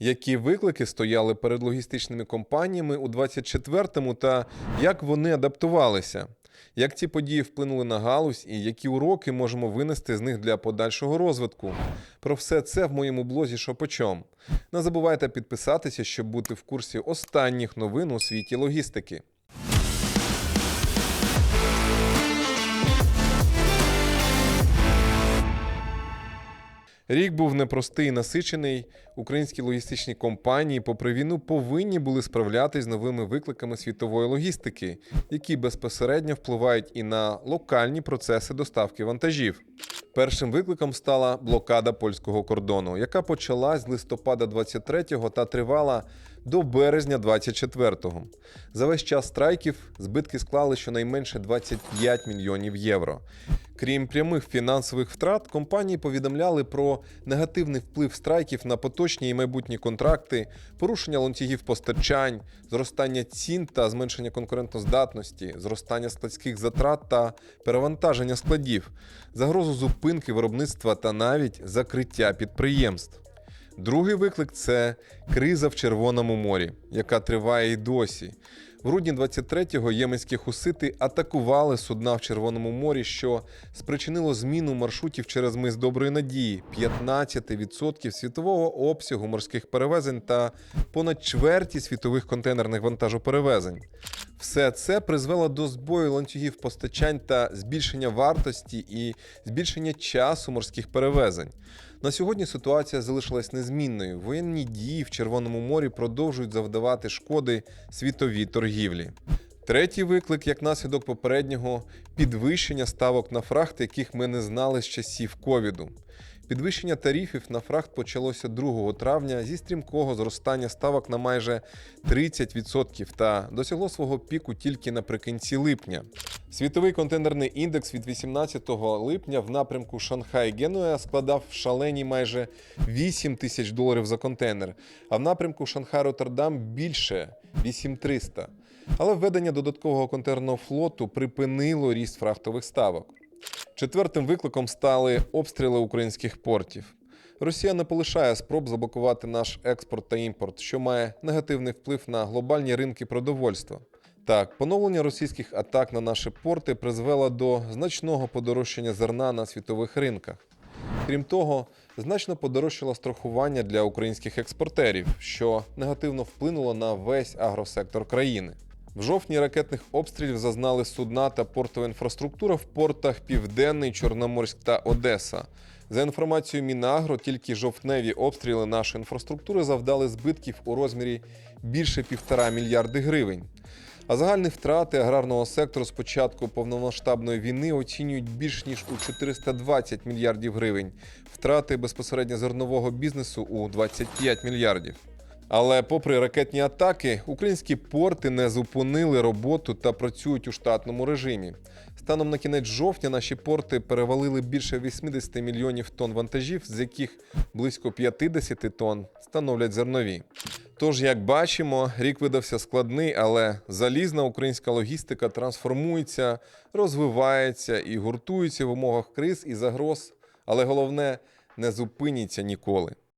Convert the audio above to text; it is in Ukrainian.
Які виклики стояли перед логістичними компаніями у 24-му та як вони адаптувалися? Як ці події вплинули на галузь і які уроки можемо винести з них для подальшого розвитку? Про все це в моєму блозі «Шопочом». Не забувайте підписатися, щоб бути в курсі останніх новин у світі логістики. Рік був непростий і насичений. Українські логістичні компанії, попри війну, повинні були справлятись з новими викликами світової логістики, які безпосередньо впливають і на локальні процеси доставки вантажів. Першим викликом стала блокада польського кордону, яка почалась з листопада 23-го та тривала до березня 24-го. За весь час страйків збитки склали щонайменше 25 мільйонів євро. Крім прямих фінансових втрат, компанії повідомляли про негативний вплив страйків на поточні і майбутні контракти, порушення ланцюгів постачань, зростання цін та зменшення конкурентоздатності, зростання складських затрат та перевантаження складів, загрозу зупинки виробництва та навіть закриття підприємств. Другий виклик це криза в Червоному морі, яка триває й досі. В грудні 23-го єменські хусити атакували судна в Червоному морі, що спричинило зміну маршрутів через мис Доброї Надії, 15% світового обсягу морських перевезень та понад чверті світових контейнерних вантажоперевезень. Все це призвело до збою ланцюгів постачань та збільшення вартості і збільшення часу морських перевезень. На сьогодні ситуація залишилась незмінною. Воєнні дії в Червоному морі продовжують завдавати шкоди світовій торгівлі. Третій виклик, як наслідок попереднього, підвищення ставок на фрахт, яких ми не знали з часів ковіду. Підвищення тарифів на фрахт почалося 2 травня зі стрімкого зростання ставок на майже 30% та досягло свого піку тільки наприкінці липня. Світовий контейнерний індекс від 18 липня в напрямку Шанхай-Генуя складав шалені майже 8 тисяч доларів за контейнер, а в напрямку Шанхай-Роттердам більше 8300. Але введення додаткового контейнерного флоту припинило ріст фрахтових ставок. Четвертим викликом стали обстріли українських портів. Росія не полишає спроб заблокувати наш експорт та імпорт, що має негативний вплив на глобальні ринки продовольства. Так, поновлення російських атак на наші порти призвело до значного подорожчання зерна на світових ринках. Крім того, значно подорожчало страхування для українських експортерів, що негативно вплинуло на весь агросектор країни. В жовтні ракетних обстрілів зазнали судна та портова інфраструктура в портах Південний, Чорноморськ та Одеса. За інформацією Мінагро, тільки жовтневі обстріли нашої інфраструктури завдали збитків у розмірі більше півтора мільярди гривень. А загальні втрати аграрного сектору з початку повномасштабної війни оцінюють більш ніж у 420 мільярдів гривень. Втрати безпосередньо зернового бізнесу у 25 мільярдів. Але, попри ракетні атаки, українські порти не зупинили роботу та працюють у штатному режимі. Станом на кінець жовтня наші порти перевалили більше 80 мільйонів тонн вантажів, з яких близько 50 тонн становлять зернові. Тож, як бачимо, рік видався складний, але залізна українська логістика трансформується, розвивається і гуртується в умовах криз і загроз. Але головне не зупиніться ніколи.